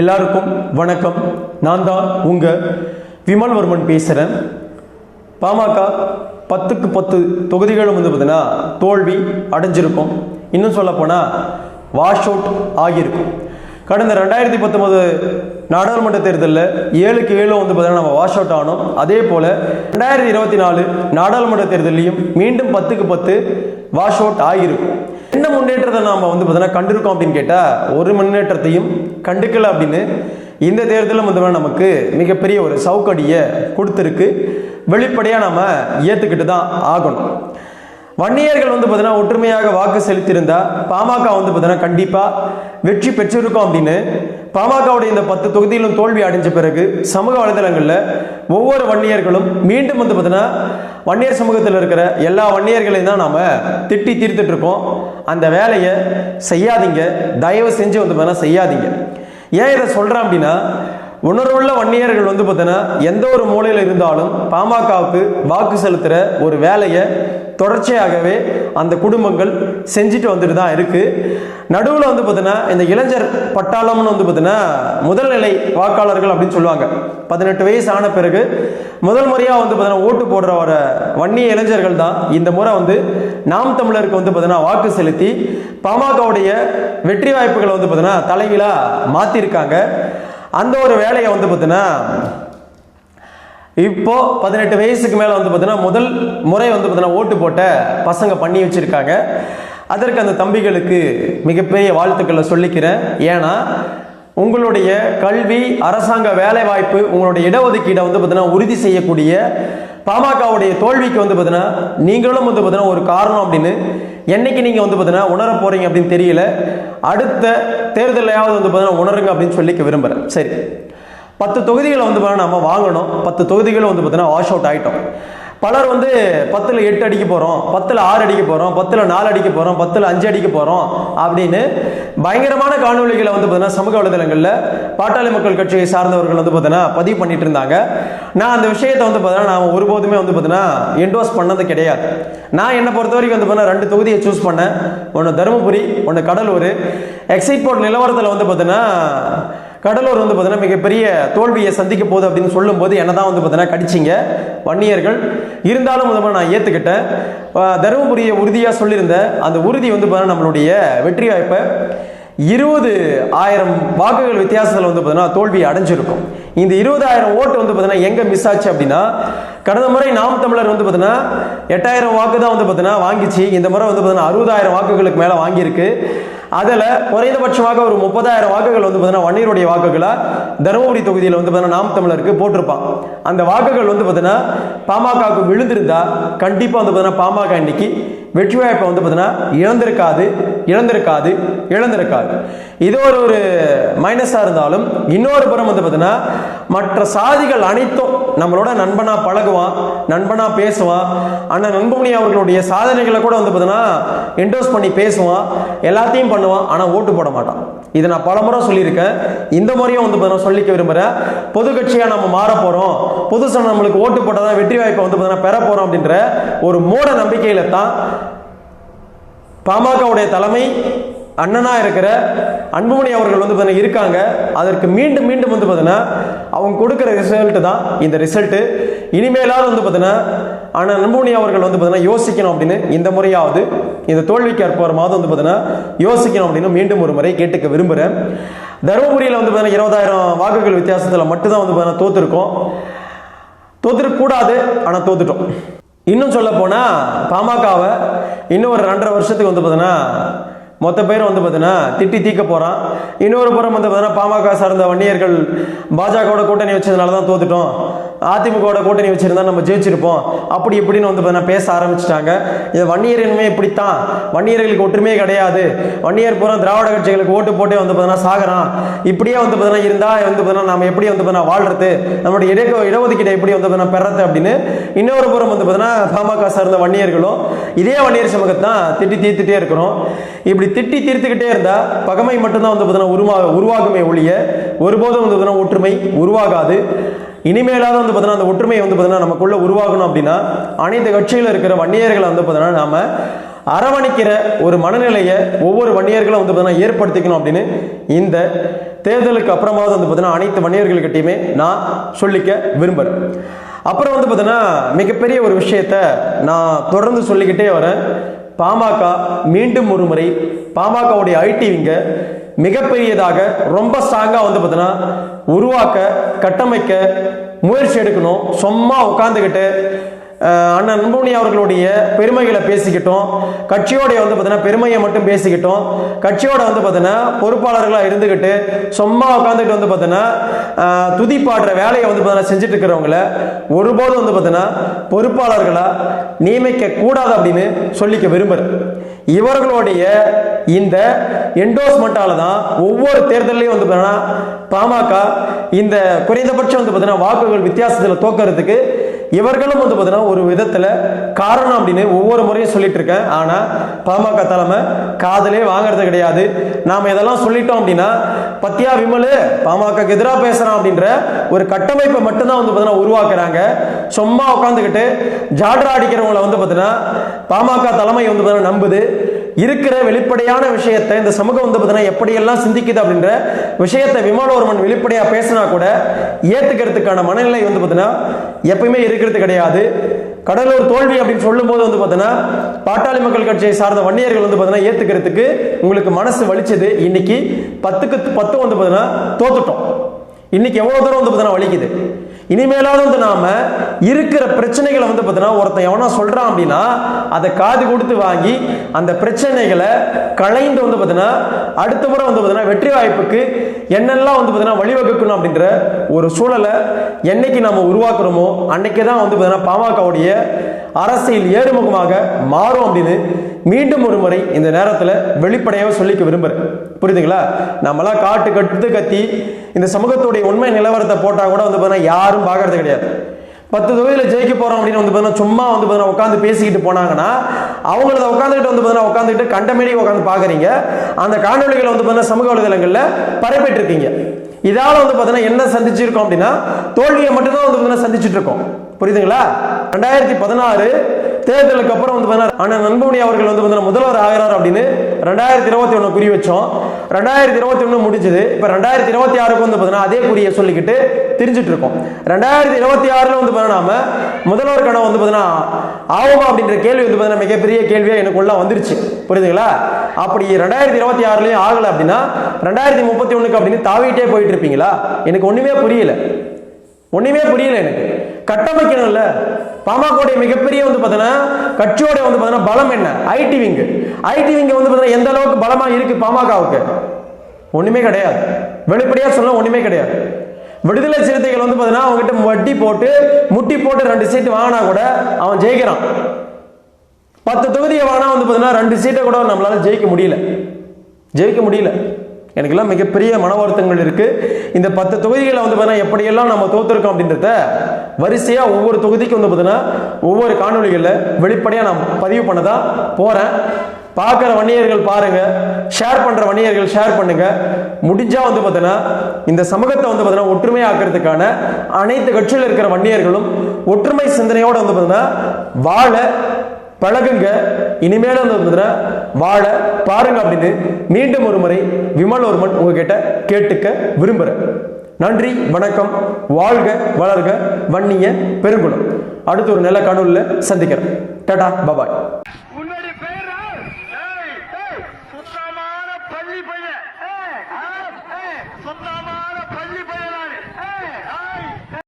எல்லாருக்கும் வணக்கம். நான் தான் உங்கள் விமல்வர்மன் பேசுகிறேன் பாமக பத்துக்கு பத்து தொகுதிகளும் வந்து பார்த்தீங்கன்னா தோல்வி அடைஞ்சிருக்கும். இன்னும் சொல்லப்போனால் வாஷ் அவுட் ஆகியிருக்கும். கடந்த ரெண்டாயிரத்தி பத்தொம்போது நாடாளுமன்ற தேர்தலில் ஏழுக்கு ஏழு வந்து பார்த்தீங்கன்னா நம்ம வாஷ் அவுட் ஆனோம். அதே போல் ரெண்டாயிரத்தி இருபத்தி நாலு நாடாளுமன்ற தேர்தலையும் மீண்டும் பத்துக்கு பத்து வாஷ் அவுட் ஆகியிருக்கும். என்ன முன்னேற்றத்தை நாம் வந்து பார்த்தீங்கன்னா கண்டிருக்கோம் அப்படின்னு கேட்டால் ஒரு முன்னேற்றத்தையும் கண்டுக்கல அப்படின்னு இந்த தேர்தலும் வந்து நமக்கு மிகப்பெரிய ஒரு சவுக்கடியை கொடுத்துருக்கு. வெளிப்படையாக நாம் ஏற்றுக்கிட்டு தான் ஆகணும். வன்னியர்கள் வந்து பார்த்தீங்கன்னா ஒற்றுமையாக வாக்கு செலுத்தியிருந்தால் பாமக வந்து பார்த்தீங்கன்னா கண்டிப்பாக வெற்றி பெற்றிருக்கோம் அப்படின்னு பாமகவுடைய இந்த பத்து தொகுதியிலும் தோல்வி அடைஞ்ச பிறகு சமூக வலைதளங்களில் ஒவ்வொரு வன்னியர்களும் மீண்டும் வந்து பார்த்தீங்கன்னா வன்னியர் சமூகத்தில் இருக்கிற எல்லா வன்னியர்களையும் தான் நாம் திட்டி தீர்த்துட்டு இருக்கோம். அந்த வேலையை செய்யாதீங்க. தயவு செஞ்சு வந்து பார்த்தீங்கன்னா செய்யாதீங்க. ஏன் இதை சொல்கிறேன் அப்படின்னா உணர்வுள்ள வன்னியர்கள் வந்து பார்த்தீங்கன்னா எந்த ஒரு மூலையில் இருந்தாலும் பாமகவுக்கு வாக்கு செலுத்துகிற ஒரு வேலையை தொடர்ச்சியாகவே அந்த குடும்பங்கள் செஞ்சுட்டு வந்துட்டு தான் இருக்குது நடுவில் வந்து பார்த்தீங்கன்னா இந்த இளைஞர் பட்டாளம்னு வந்து பார்த்தீங்கன்னா முதல்நிலை வாக்காளர்கள் அப்படின்னு சொல்லுவாங்க. பதினெட்டு வயசு ஆன பிறகு முதல் முறையாக வந்து பார்த்தீங்கன்னா ஓட்டு போடுற வர வன்னிய இளைஞர்கள் தான். இந்த முறை வந்து நாம் தமிழருக்கு வந்து பார்த்தீங்கன்னா வாக்கு செலுத்தி பாமகவுடைய வெற்றி வாய்ப்புகளை வந்து பார்த்தீங்கன்னா தலைகீழாக மாற்றிருக்காங்க அந்த ஒரு வேலையை வந்து பார்த்தீங்கன்னா இப்போ பதினெட்டு வயசுக்கு மேலே வந்து பார்த்தீங்கன்னா முதல் முறை வந்து பார்த்தீங்கன்னா ஓட்டு போட்ட பசங்க பண்ணி வச்சுருக்காங்க. அதற்கு அந்த தம்பிகளுக்கு மிகப்பெரிய வாழ்த்துக்களை சொல்லிக்கிறேன். ஏன்னா உங்களுடைய கல்வி அரசாங்க வேலைவாய்ப்பு உங்களுடைய இடஒதுக்கீடை வந்து பார்த்தீங்கன்னா உறுதி செய்யக்கூடிய பாமகவுடைய தோல்விக்கு வந்து பார்த்தீங்கன்னா நீங்களும் வந்து பார்த்தீங்கன்னா ஒரு காரணம் அப்படின்னு என்னைக்கு நீங்கள் வந்து பார்த்தீங்கன்னா உணர போகிறீங்க அப்படின்னு தெரியல. அடுத்த தேர்தலையாவது வந்து பார்த்தீங்கன்னா உணருங்க அப்படின்னு சொல்லிக்க விரும்புகிறேன் சரி. பத்து தொகுதிகளை வந்து பார்த்தீங்கன்னா நம்ம வாங்கணும். பத்து தொகுதிகளும் வந்து பார்த்தீங்கன்னா வாஷ் அவுட் ஆகிட்டோம் பலர் வந்து பத்தில் எட்டு அடிக்க போகிறோம் பத்தில் ஆறு அடிக்க போகிறோம் பத்தில் நாலு அடிக்க போகிறோம் பத்தில் அஞ்சு அடிக்க போகிறோம் அப்படின்னு பயங்கரமான காணொலிகளை வந்து பார்த்தீங்கன்னா சமூக வலைதளங்களில் பாட்டாளி மக்கள் கட்சியை சார்ந்தவர்கள் வந்து பார்த்தீங்கன்னா பதிவு பண்ணிட்டு இருந்தாங்க. நான் அந்த விஷயத்தை வந்து பார்த்தீங்கன்னா நான் ஒருபோதுமே வந்து பார்த்தீங்கன்னா என்டோஸ் பண்ணது கிடையாது. நான் என்னை பொறுத்த வரைக்கும் வந்து பார்த்தீங்கன்னா ரெண்டு தொகுதியை சூஸ் பண்ணேன். ஒன்று தருமபுரி ஒன்று கடலூர். எக்ஸைட் போர்ட் நிலவரத்தில் வந்து பார்த்தீங்கன்னா கடலூர் வந்து பார்த்தீங்கன்னா மிகப்பெரிய தோல்வியை சந்திக்க போகுது அப்படின்னு சொல்லும்போது என்ன தான் வந்து பார்த்தீங்கன்னா கடிச்சிங்க. வன்னியர்கள் இருந்தாலும் வந்து நான் ஏற்றுக்கிட்டேன் தருமபுரியை உறுதியாக சொல்லியிருந்தேன். அந்த உறுதி வந்து பார்த்தீங்கன்னா நம்மளுடைய வெற்றி வாய்ப்பை இருபது ஆயிரம் வாக்குகள் வித்தியாசத்தில் வந்து பார்த்தீங்கன்னா தோல்வி அடைஞ்சிருக்கும். இந்த இருபதாயிரம் ஓட்டு வந்து பார்த்தீங்கன்னா எங்கே மிஸ் ஆச்சு அப்படின்னா கடந்த முறை நாம் தமிழர் வந்து பார்த்தீங்கன்னா எட்டாயிரம் வாக்கு தான் வந்து பார்த்தீங்கன்னா வாங்கிச்சு. இந்த முறை வந்து பார்த்தீங்கன்னா அறுபதாயிரம் வாக்குகளுக்கு மேலே வாங்கியிருக்கு. அதில் குறைந்தபட்சமாக ஒரு முப்பதாயிரம் வாக்குகள் வந்து பார்த்தீங்கன்னா வன்னியருடைய வாக்குகளை தருமபுரி தொகுதியில் வந்து பார்த்தீங்கன்னா நாம் தமிழருக்கு போட்டிருப்பான். அந்த வாக்குகள் வந்து பார்த்தீங்கன்னா பாமகவுக்கு விழுந்திருந்தா கண்டிப்பாக வந்து பார்த்தீங்கன்னா பாமக இன்னைக்கு வெற்றி வாய்ப்பை வந்து பார்த்தீங்கன்னா இழந்திருக்காது. இழந்திருக்காது இழந்திருக்காது. இது ஒரு ஒரு மைனஸாக இருந்தாலும் இன்னொரு புறம் வந்து பார்த்தீங்கன்னா மற்ற சாதிகள் அனைத்தும் நம்மளோட நண்பனா பழகுவான் நண்பனா பேசுவான். ஆனால் நண்பமணி அவர்களுடைய சாதனைகளை கூட வந்து பார்த்தீங்கன்னா என்டோஸ் பண்ணி பேசுவான் எல்லாத்தையும் பண்ணுவான் ஆனால் ஓட்டு போட மாட்டான். இதை நான் பலமுறை சொல்லியிருக்கேன். இந்த முறையும் வந்து பார்த்தீங்கன்னா சொல்லிக்க விரும்புகிறேன் பொது கட்சியாக நம்ம மாற போகிறோம் புதுசாக நம்மளுக்கு ஓட்டு போட்டால் தான் வெற்றி வாய்ப்பை வந்து பார்த்தீங்கன்னா பெற போகிறோம் அப்படின்ற ஒரு மூட நம்பிக்கையில் தான் பாமகவுடைய தலைமை அண்ணனாக இருக்கிற அன்புமணி அவர்கள் வந்து பார்த்தீங்கன்னா இருக்காங்க. அதற்கு மீண்டும் மீண்டும் வந்து பார்த்தீங்கன்னா அவங்க கொடுக்குற ரிசல்ட்டு தான் இந்த ரிசல்ட்டு இனிமேலாவது வந்து பார்த்தீங்கன்னா ஆனால் அன்புமணி அவர்கள் வந்து பார்த்தீங்கன்னா யோசிக்கணும் அப்படின்னு இந்த முறையாவது இந்த தோல்விக்கு அற்போற மாதம் வந்து பார்த்தீங்கன்னா யோசிக்கணும் அப்படின்னு மீண்டும் ஒரு முறை கேட்டுக்க விரும்புகிறேன் தருமபுரியில் வந்து பார்த்தீங்கன்னா இருபதாயிரம் வாக்குகள் வித்தியாசத்தில் மட்டும்தான் வந்து பார்த்தீங்கன்னா தோத்துருக்கோம். தோத்துருக்கூடாது ஆனால் தோத்துட்டோம். இன்னும் சொல்ல போனால் பாமகவை இன்னும் ஒரு ரெண்டரை வருஷத்துக்கு வந்து பார்த்தீங்கன்னா மொத்த பேரும் வந்து பார்த்தீங்கன்னா திட்டி தீக்க போகிறான் இன்னொரு புறம் வந்து பார்த்தீங்கன்னா பாமக சார்ந்த வன்னியர்கள் பாஜகவோட கூட்டணி வச்சதுனால தான் தோத்துட்டோம். அதிமுகவோட கூட்டணி வச்சுருந்தா நம்ம ஜெயிச்சிருப்போம். அப்படி இப்படின்னு வந்து பார்த்தீங்கன்னா பேச ஆரம்பிச்சிட்டாங்க. இது வன்னியர் இனிமே இப்படித்தான். வன்னியர்களுக்கு ஒற்றுமையே கிடையாது. வன்னியர் பூரா திராவிட கட்சிகளுக்கு ஓட்டு போட்டே வந்து பார்த்தீங்கன்னா சாகிறான். இப்படியே வந்து பார்த்தீங்கன்னா இருந்தால் வந்து பார்த்தீங்கன்னா நம்ம எப்படி வந்து பார்த்தீங்கன்னா வாழ்றது? நம்மளுடைய இட இடஒதுக்கீட்டை எப்படி வந்து பார்த்தீங்கன்னா பெறது அப்படின்னு இன்னொரு புறம் வந்து பார்த்தீங்கன்னா பாமக சார்ந்த வன்னியர்களும் இதே வன்னியர் சமூகத்தை தான் திட்டி தீர்த்துட்டே இருக்கிறோம். இப்படி திட்டி தீர்த்துக்கிட்டே இருந்தால் பகமை மட்டும்தான் வந்து பார்த்தீங்கன்னா உருவா உருவாகுமே ஒழிய ஒருபோதும் வந்து பார்த்தீங்கன்னா ஒற்றுமை உருவாகாது. இனிமேலாவது வந்து பார்த்தீங்கன்னா அந்த ஒற்றுமை வந்து பார்த்தீங்கன்னா நமக்குள்ள உருவாகணும் அப்படின்னா அனைத்து கட்சியில் இருக்கிற வன்னியர்களை வந்து பார்த்தீங்கன்னா நாம அரவணைக்கிற ஒரு மனநிலையை ஒவ்வொரு வன்னியர்களும் வந்து பார்த்தீங்கன்னா ஏற்படுத்திக்கணும் அப்படின்னு இந்த தேர்தலுக்கு அப்புறமாவது வந்து பார்த்தீங்கன்னா அனைத்து வன்னியர்கள்கிட்டையுமே நான் சொல்லிக்க விரும்புகிறேன் அப்புறம் வந்து பார்த்தீங்கன்னா மிகப்பெரிய ஒரு விஷயத்த நான் தொடர்ந்து சொல்லிக்கிட்டே வரேன். பாமக மீண்டும் ஒரு முறை பாமகவுடைய ஐடிவிங்க மிகப்பெரியதாக ரொம்ப ஸ்ட்ராங்காக வந்து பார்த்தீங்கன்னா உருவாக்க கட்டமைக்க முயற்சி எடுக்கணும். சும்மா உட்காந்துக்கிட்டு அண்ணன் அன்புமணி அவர்களுடைய பெருமைகளை பேசிக்கிட்டோம். கட்சியோடைய வந்து பார்த்தீங்கன்னா பெருமையை மட்டும் பேசிக்கிட்டோம். கட்சியோட வந்து பார்த்தீங்கன்னா பொறுப்பாளர்களாக இருந்துக்கிட்டு சும்மா உட்காந்துக்கிட்டு வந்து பார்த்தீங்கன்னா துதி பாடுற வேலையை வந்து பார்த்தீங்கன்னா செஞ்சுட்டு இருக்கிறவங்கள ஒருபோதும் வந்து பார்த்தீங்கன்னா பொறுப்பாளர்களாக நியமிக்க கூடாது அப்படின்னு சொல்லிக்க விரும்புகிறேன் இவர்களுடைய இந்த என்டோஸ்மெண்ட்டால தான் ஒவ்வொரு தேர்தலையும் வந்து பார்த்தீங்கன்னா பாமக இந்த குறைந்தபட்சம் வந்து பார்த்தீங்கன்னா வாக்குகள் வித்தியாசத்தில் தோக்கிறதுக்கு இவர்களும் வந்து பார்த்தீங்கன்னா ஒரு விதத்தில் காரணம் அப்படின்னு ஒவ்வொரு முறையும் சொல்லிட்டு இருக்கேன். ஆனால் பாமக தலைமை காதலே வாங்குறது கிடையாது. நாம் இதெல்லாம் சொல்லிட்டோம் அப்படின்னா பத்தியா விமலு பாமக எதிராக பேசுறான் அப்படின்ற ஒரு கட்டமைப்பை மட்டும்தான் வந்து பார்த்தீங்கன்னா உருவாக்குறாங்க. சும்மா உட்காந்துக்கிட்டு ஜாட்ரா அடிக்கிறவங்களை வந்து பார்த்தீங்கன்னா பாமக தலைமை வந்து பார்த்தீங்கன்னா நம்புது. இருக்கிற வெளிப்படையான விஷயத்தை இந்த சமூகம் வந்து பார்த்தீங்கன்னா எப்படியெல்லாம் சிந்திக்குது அப்படின்ற விஷயத்தை விமானவர்மன் வெளிப்படையாக பேசினா கூட ஏற்றுக்கிறதுக்கான மனநிலை வந்து பார்த்தீங்கன்னா எப்பயுமே இருக்கிறது கிடையாது. கடலூர் தோல்வி அப்படின்னு சொல்லும்போது வந்து பார்த்தீங்கன்னா பாட்டாளி மக்கள் கட்சியை சார்ந்த வன்னியர்கள் வந்து பார்த்தீங்கன்னா ஏற்றுக்கிறதுக்கு உங்களுக்கு மனசு வலிச்சது. இன்னைக்கு பத்துக்கு பத்து வந்து பார்த்தீங்கன்னா தோத்துட்டோம். இன்னைக்கு எவ்வளோ தூரம் வந்து பார்த்தீங்கன்னா வலிக்குது? இனிமேலாவது வந்து நாம இருக்கிற பிரச்சனைகளை வந்து பார்த்தீங்கன்னா ஒருத்தன் எவனா சொல்றான் அப்படின்னா அதை காது கொடுத்து வாங்கி அந்த பிரச்சனைகளை களைந்து வந்து பார்த்தீங்கன்னா அடுத்த முறை வந்து பார்த்தீங்கன்னா வெற்றி வாய்ப்புக்கு என்னெல்லாம் வந்து பார்த்தீங்கன்னா வழிவகுக்கணும் அப்படின்ற ஒரு சூழலை என்னைக்கு நாம உருவாக்குறோமோ அன்னைக்கு தான் வந்து பார்த்தீங்கன்னா பாமகவுடைய அரசியல் ஏறுமுகமாக மாறும் அப்படின்னு மீண்டும் ஒரு முறை இந்த நேரத்தில் வெளிப்படையாக சொல்லிக்க விரும்புகிறேன் புரியுதுங்களா? நம்மளாம் காட்டு கட்டு கத்தி இந்த சமூகத்துடைய உண்மை நிலவரத்தை போட்டால் கூட வந்து பார்த்தீங்கன்னா யாரும் பார்க்கறது கிடையாது. பத்து தொகுதியில் ஜெயிக்க போகிறோம் அப்படின்னு வந்து பார்த்தீங்கன்னா சும்மா வந்து பார்த்தீங்கன்னா உட்காந்து பேசிக்கிட்டு போனாங்கன்னா அவங்கள உட்காந்துக்கிட்டு வந்து பார்த்தீங்கன்னா உட்காந்துக்கிட்டு கண்டமேடி உட்காந்து பார்க்குறீங்க அந்த காணொலிகளை வந்து பார்த்தீங்கன்னா சமூக வலைதளங்களில் பரப்பிட்டுருக்கீங்க. இதால வந்து பார்த்தீங்கன்னா என்ன சந்திச்சிருக்கோம் அப்படின்னா தோல்வியை மட்டும்தான் வந்து பார்த்தீங்கன்னா சந்திச்சுட்டு இருக்கோம் புரியுதுங்களா? ரெண்டாயிரத்தி பதினாறு தேர்தலுக்கு அப்புறம் வந்து பார்த்தீங்கன்னா அண்ணன் நண்பமணி அவர்கள் வந்து பார்த்தீங்கன்னா முதல்வர் ஆகிறார் அப்படின்னு ரெண்டாயிரத்தி இருபத்தி ஒன்று குறி வச்சோம். ரெண்டாயிரத்தி இருபத்தி ஒன்று முடிஞ்சது. இப்போ ரெண்டாயிரத்தி இருபத்தி ஆறுக்கு வந்து பார்த்தீங்கன்னா அதே குறியை சொல்லிக்கிட்டு தெரிஞ்சுட்டு இருக்கோம் ரெண்டாயிரத்தி இருபத்தி ஆறில் வந்து பார்த்தீங்கன்னா முதல்வர் கனவு வந்து பார்த்தீங்கன்னா ஆகுமா அப்படின்ற கேள்வி வந்து பார்த்தீங்கன்னா மிகப்பெரிய கேள்வியாக எனக்குள்ள வந்துருச்சு. புரியுதுங்களா? அப்படி ரெண்டாயிரத்தி இருபத்தி ஆறுலையும் ஆகலை அப்படின்னா ரெண்டாயிரத்தி முப்பத்தி ஒன்றுக்கு அப்படின்னு தாவிட்டே போயிட்டு இருப்பீங்களா? எனக்கு ஒன்றுமே புரியல. ஒன்றுமே புரியல எனக்கு. கட்டமைக்கணும்ல. பாமகவுடைய மிகப்பெரிய வந்து பார்த்தீங்கன்னா கட்சியோட வந்து பார்த்தீங்கன்னா பலம் என்ன? ஐடி விங்கு ஐடி விங் வந்து பார்த்தீங்கன்னா எந்த அளவுக்கு பலமா இருக்கு பாமகவுக்கு? ஒண்ணுமே கிடையாது. வெளிப்படையா சொல்ல ஒண்ணுமே கிடையாது. விடுதலை சிறுத்தைகள் வந்து பார்த்தீங்கன்னா அவங்ககிட்ட வட்டி போட்டு முட்டி போட்டு ரெண்டு சீட்டு வாங்கினா கூட அவன் ஜெயிக்கிறான். பத்து தொகுதியை வாங்கினா வந்து பார்த்தீங்கன்னா ரெண்டு சீட்டை கூட நம்மளால ஜெயிக்க முடியல. ஜெயிக்க முடியல. எனக்கெல்லாம் மிகப்பெரிய மன வருத்தங்கள் இருக்கு. இந்த பத்து தொகுதிகளை வந்து பார்த்தீங்கன்னா எப்படியெல்லாம் நம்ம தோத்துருக்கோம் அப்படின்றத வரிசையா ஒவ்வொரு தொகுதிக்கும் வந்து பார்த்தீங்கன்னா ஒவ்வொரு காணொலிகளில் வெளிப்படையாக நான் பதிவு பண்ண தான் போறேன். பார்க்குற வன்னியர்கள் பாருங்க ஷேர் பண்ற வன்னியர்கள் ஷேர் பண்ணுங்க. முடிஞ்சா வந்து பார்த்தீங்கன்னா இந்த சமூகத்தை வந்து பார்த்தீங்கன்னா ஒற்றுமையாக்குறதுக்கான அனைத்து கட்சியில் இருக்கிற வன்னியர்களும் ஒற்றுமை சிந்தனையோட வந்து பார்த்தீங்கன்னா வாழ பழகுங்க. இனிமேல வந்து பார்த்தீங்கன்னா வாழ பாருங்க அப்படின்னு மீண்டும் ஒரு முறை விமல் ஒருமன் உங்ககிட்ட கேட்டுக்க விரும்புகிறேன் நன்றி வணக்கம் வாழ்க வளர்க வன்னிய பெருங்குளம் அடுத்து ஒரு நல்ல காணொலியில் சந்திக்கிறேன். டாடா பபாய்